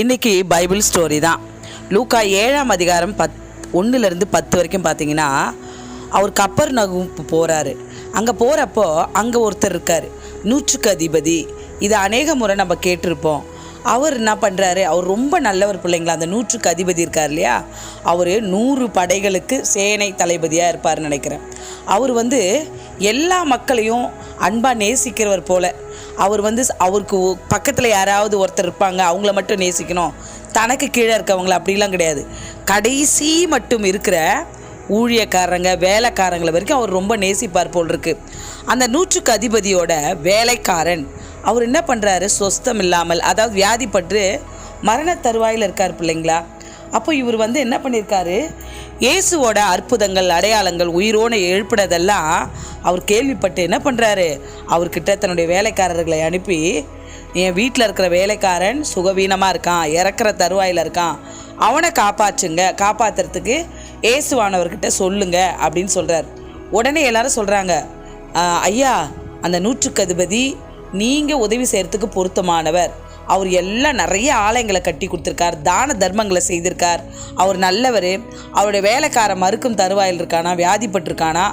இன்னைக்கு Bible story தான். லூக்கா ஏழாம் அதிகாரம் பத் ஒன்றுலேருந்து பத்து வரைக்கும் பார்த்தீங்கன்னா அவர் கப்பர் நகுப்பு போகிறாரு அங்கே போகிறப்போ அங்கே ஒருத்தர் இருக்கார். நூற்றுக்கு அதிபதி. இதை அநேக முறை நம்ம கேட்டிருப்போம். அவர் என்ன பண்ணுறாரு அவர் ரொம்ப நல்லவர் பிள்ளைங்களா? அந்த நூற்றுக்கு அதிபதி இருக்கார் இல்லையா? அவர் நூறு படைகளுக்கு சேனை தளபதியாக இருப்பார்னு நினைக்கிறேன். அவர் வந்து எல்லா மக்களையும் அன்பாக நேசிக்கிறவர் போல். அவர் வந்து அவருக்கு பக்கத்தில் யாராவது ஒருத்தர் இருப்பாங்க அவங்கள மட்டும் நேசிக்கணும். தனக்கு கீழே இருக்கவங்கள அப்படிலாம் கிடையாது. கடைசி மட்டும் இருக்கிற ஊழியக்காரங்க வேலைக்காரங்களை வரைக்கும் அவர் ரொம்ப நேசிப்பார் போல் இருக்கு. அந்த நூற்றுக்கு அதிபதியோட வேலைக்காரன் அவர் என்ன பண்ணுறாரு சொஸ்தம் இல்லாமல் அதாவது வியாதிப்பட்டு மரண தருவாயில் இருக்கார் பிள்ளைங்களா? அப்போ இவர் வந்து என்ன பண்ணியிருக்காரு? இயேசுவோட அற்புதங்கள் அடையாளங்கள் உயிரோடு எழுப்பினதெல்லாம் அவர் கேள்விப்பட்டு என்ன பண்ணுறாரு அவர்கிட்ட தன்னுடைய வேலைக்காரர்களை அனுப்பி என் வீட்டில் இருக்கிற வேலைக்காரன் சுகவீனமாக இருக்கான் இறக்குற தருவாயில் இருக்கான். அவனை காப்பாற்றுங்க காப்பாற்றுறதுக்கு இயேசுவானவர்கிட்ட சொல்லுங்க அப்படின்னு சொல்கிறார் உடனே எல்லாரும் சொல்கிறாங்க ஐயா அந்த நூற்றுக்கு அதிபதி நீங்கள் உதவி செய்கிறதுக்கு பொருத்தமானவர். அவர் எல்லாம் நிறைய ஆலயங்களை கட்டி கொடுத்துருக்கார் தான தர்மங்களை செய்திருக்கார். அவர் நல்லவர். அவருடைய வேலைக்கார மறுக்கும் தருவாயில் இருக்கானா வியாதிப்பட்டிருக்கானா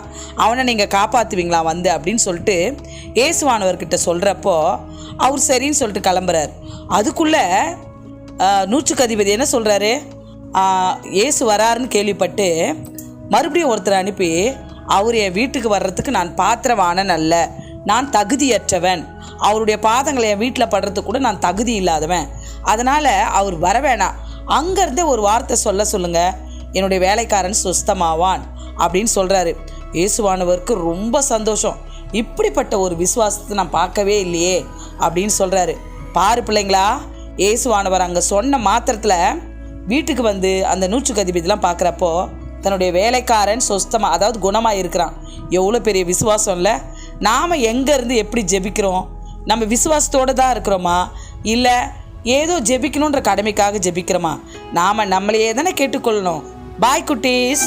அவனை நீங்கள் காப்பாற்றுவீங்களா வந்து அப்படின்னு சொல்லிட்டு இயேசுவானவர்கிட்ட சொல்கிறப்போ அவர் சரின்னு சொல்லிட்டு கிளம்புறார். அதுக்குள்ளே நூற்றுக்கு அதிபதி என்ன சொல்கிறாரு இயேசு வராருன்னு கேள்விப்பட்டு மறுபடியும் ஒருத்தர் அனுப்பி அவர் என் வீட்டுக்கு வர்றதுக்கு நான் பாத்திரவானன் அல்ல. நான் தகுதியற்றவன். அவருடைய பாதங்களை என் வீட்டில் படுறதுக்கு கூட நான் தகுதி இல்லாதவன். அதனால் அவர் வர வேணாம். அங்கேருந்தே ஒரு வார்த்தை சொல்ல சொல்லுங்கள் என்னுடைய வேலைக்காரன் சுஸ்தமாவான் அப்படின்னு சொல்கிறாரு இயேசுவானவருக்கு ரொம்ப சந்தோஷம். இப்படிப்பட்ட ஒரு விசுவாசத்தை நான் பார்க்கவே இல்லையே அப்படின்னு சொல்கிறாரு பாரு பிள்ளைங்களா இயேசுவானவர் அங்கே சொன்ன மாத்திரத்தில் வீட்டுக்கு வந்து அந்த நூற்றுக்கு அதிபதிலாம் பார்க்குறப்போ தன்னுடைய வேலைக்காரன் சொஸ்தமாக அதாவது குணமாக இருக்கிறான் எவ்வளோ பெரிய விசுவாசம் இல்லை? நாம் எங்கேருந்து எப்படி ஜெபிக்கிறோம்? நம்ம விசுவாசத்தோடு தான் இருக்கிறோமா? இல்லை ஏதோ ஜெபிக்கணுன்ற கடமைக்காக ஜெபிக்கிறோமா? நாம் நம்மளையே தானே கேட்டுக்கொள்ளணும். பாய் குட்டீஸ்.